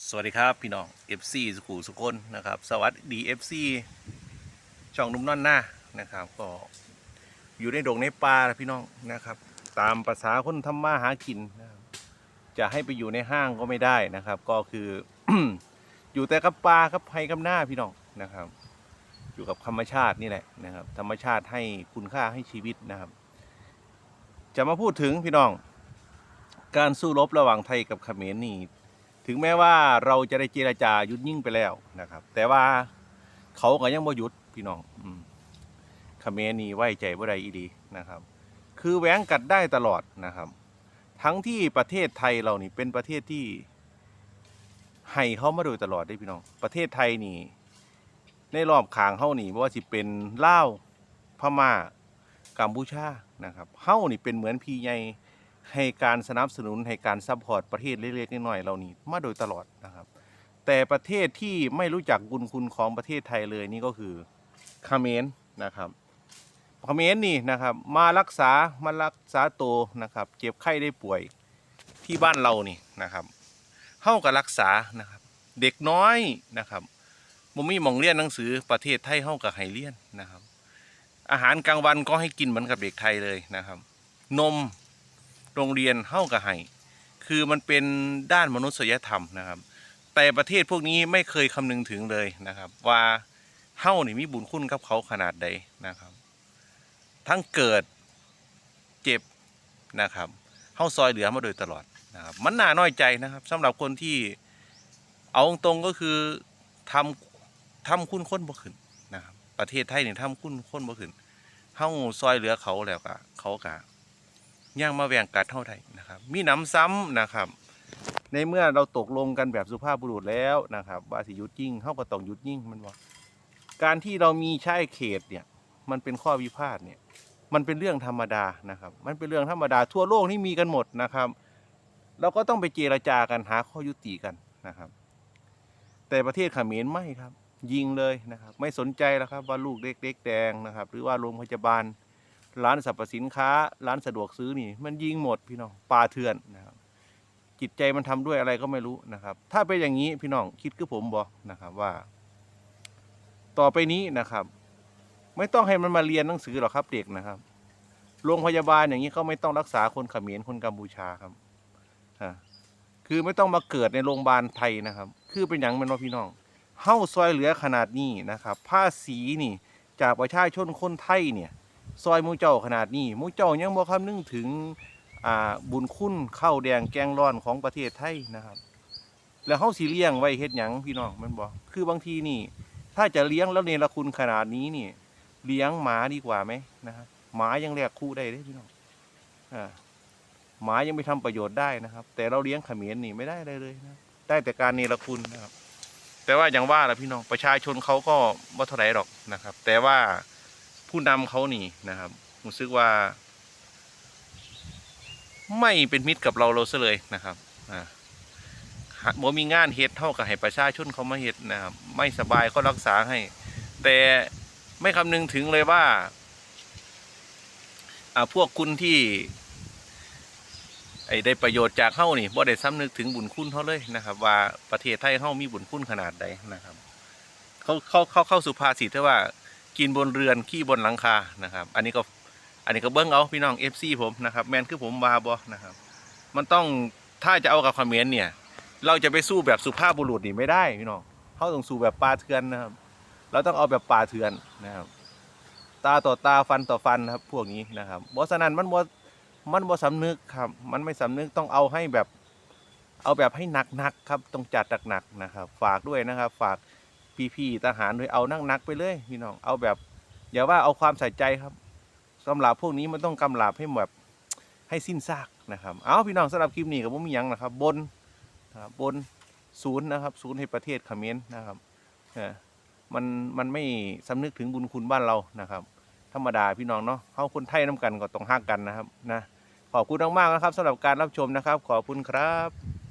สวัสดีครับพี่น้อง FC สุขุมสุคนนะครับ สวัสดี FC ช่องนุ่มนอนหน้านะครับ ก็อยู่ในดงในป่าพี่น้องนะครับ ตามภาษาคนทำมาหากินนะครับจะให้ไปอยู่ในห้างก็ไม่ได้นะครับ ก็คือ อยู่แต่กับป่ากับไผ่กับหน้าพี่น้องนะครับ อยู่กับธรรมชาตินี่แหละนะครับ ธรรมชาติให้คุณค่าให้ชีวิตนะครับ จะมาพูดถึงพี่น้อง การสู้รบระหว่างไทยกับเขมรนี่ ถึงแม้ว่าเราจะได้เจรจาหยุดยิ่งไปแล้วนะครับ แต่ว่าเขาก็ยังบ่หยุดพี่น้องอืมเมรนีไว้ใจบ่ได้อีดีนะครับ คือแหวงกัดได้ตลอดนะครับ ทั้งที่ประเทศไทยเรานี่เป็นประเทศที่ให้เขามาโดยตลอดได้พี่น้อง ประเทศไทยนี่ในรอบขางเฮานี่ว่าสิเป็นลาวพม่ากัมพูชานะครับเฮานี่เป็นเหมือนพี่ใหญ่ ให้การสนับสนุนให้การซัพพอร์ตประเทศเล็กๆน้อยๆเหล่านี้มาโดยตลอดนะครับ แต่ประเทศที่ไม่รู้จักบุญคุณของประเทศไทยเลยนี่ก็คือเขมรนะครับเขมรนี่นะครับมารักษามารักษาตัวนะครับเจ็บไข้ได้ป่วยที่บ้านเรานี่นะครับเฮากับรักษานะครับ เด็กน้อยนะครับบ่มีหมองเรียนหนังสือประเทศไทยเฮากับให้เรียนนะครับ อาหารกลางวันก็ให้กินเหมือนกับเด็กไทยเลยนะครับ นม โรงเรียนเฮ้ากับไห้คือมันเป็นด้านมนุษยธรรมนะครับ แต่ประเทศพวกนี้ไม่เคยคำนึงถึงเลยนะครับ ว่าเฮ้านี่มีบุญคุณกับเขาขนาดใดนะครับ ทั้งเกิดเจ็บนะครับเฮ้าซอยเหลือมาโดยตลอดนะครับมันน่าน้อยใจนะครับสำหรับคนที่เอาตรงก็คือทำทำคุณค้นบ่ขึ้นนะครับประเทศไทยเนี่ยทำคุณค้นบ่ขึ้นเฮ้าซอยเหลือเขาแล้วก็เขาก็ ย่างมาแหวงกัดเท่าไทยนะครับ มีหน้ำซ้ำนะครับ ในเมื่อเราตกลงกันแบบสุภาพบุรุษแล้วนะครับ ว่าสิหยุดยิ่งเขาก็ต้องหยุดยิ่งมันบอกการที่เรามีใชายเขตเนี่ยมันเป็นข้อวิพาทเนี่ยมันเป็นเรื่องธรรมดานะครับ มันเป็นเรื่องธรรมดาทั่วโลกนี่มีกันหมดนะครับ เราก็ต้องไปเจรจากันหาข้อยุติกันนะครับ แต่ประเทศเขมรไม่ครับ ยิงเลยนะครับ ไม่สนใจแล้วครับว่าลูกเล็กเด็กแดงนะครับ หรือว่าโรงพยาบาล ร้านสรรพสินค้า ร้านสะดวกซื้อนี่ มันยิงหมดพี่น้องปลาเถื่อนนะครับ จิตใจมันทำด้วยอะไรก็ไม่รู้นะครับ ถ้าเป็นอย่างนี้พี่น้องคิดคือผมบอกนะครับว่า ต่อไปนี้นะครับ ไม่ต้องให้มันมาเรียนหนังสือหรอกครับเด็กนะครับโรงพยาบาลอย่างนี้เขาไม่ต้องรักษาคนเขมรคนกัมพูชาครับคือไม่ต้องมาเกิดในโรงพยาบาลไทยนะครับ คือเป็นอย่างมันว่าพี่น้องเฮ้าซอยเหลือขนาดนี้นะครับภาษีนี่จากประชาชนคนไทยเนี่ย ซอยมูเจ้าขนาดนี้มูเจ้ายังบ่คำนึงถึงอ่าบุญคุณข้าวแดงแกงร้อนของประเทศไทยนะครับ แล้วเฮาสิเลี้ยงไว้เฮ็ดหยังพี่น้องมันบ่คือบางทีนี่ ถ้าจะเลี้ยงแล้วเนรคุณขนาดนี้นี่ เลี้ยงหมาดีกว่าไหมนะครับหมายังแลกคู่ได้เด้พี่น้องอ่าหมายังไปทำประโยชน์ได้นะครับ แต่เราเลี้ยงขมรนี่ไม่ได้เลยเลยนะได้แต่การเนรคุณนะครับ แต่ว่าอย่างว่าละพี่น้องประชาชนเขาก็บ่เท่าไหร่หรอกนะครับ แต่ว่า ผู้นำเขานี่นะครับรู้สึกว่า ไม่เป็นมิตรกับเราเราซะเลยนะครับอ่าหากบ่มีงานเฮ็ดเท่ากับให้ประชาชนเขามาเฮ็ดนะครับไม่สบายก็รักษาให้ แต่ไม่คำนึงถึงเลยว่าอ่าพวกคุณที่ไอ้ได้ประโยชน์จากเฮานี่บ่ได้สำนึกถึงบุญคุณเขาเลยนะครับ ว่าประเทศไทยเฮามีบุญคุณขนาดใดนะครับ เขาเขาเขาเข้าสุภาษิตที่ว่า กินบนเรือนขี้บนหลังคานะครับ อันนี้ก็อันนี้ก็เบิ้งเอาพี่น้อง FC ผมนะครับแมนคือผมวาบอนะครับ มันต้องถ้าจะเอากับคอมเมนต์เนี่ย เราจะไปสู้แบบสุภาพบุรุษนี่ไม่ได้พี่น้องเขาต้องสู้แบบปลาเถื่อนนะครับ เราต้องเอาแบบปลาเถื่อนนะครับ ตาต่อตาฟันต่อฟันครับ พวกนี้นะครับบอสนันมันบอมันบอสำนึกครับ มันไม่สำนึกต้องเอาให้แบบ เอาแบบให้หนักๆครับต้องจัดหนักๆนะครับ ฝากด้วยนะครับ ฝาก พี่ๆทหารด้วยเอานั่งนักไปเลยพี่น้องเอาแบบอย่าว่าเอาความใส่ใจครับสำหรับพวกนี้มันต้องกำลาบให้แบบให้สิ้นซากนะครับเอาพี่น้องสำหรับคลิปนี้กับผมมียังนะครับ บนนะครับบนศูนย์นะครับศูนย์ให้ประเทศเขมรนะครับมันมันไม่สำนึกถึงบุญคุณบ้านเรานะครับ ธรรมดาพี่น้องเนาะเขาคนไทยน้ำกันก็ต้องฮักกันนะครับนะขอบคุณมากๆนะครับสำหรับการรับชมนะครับ ขอบคุณครับ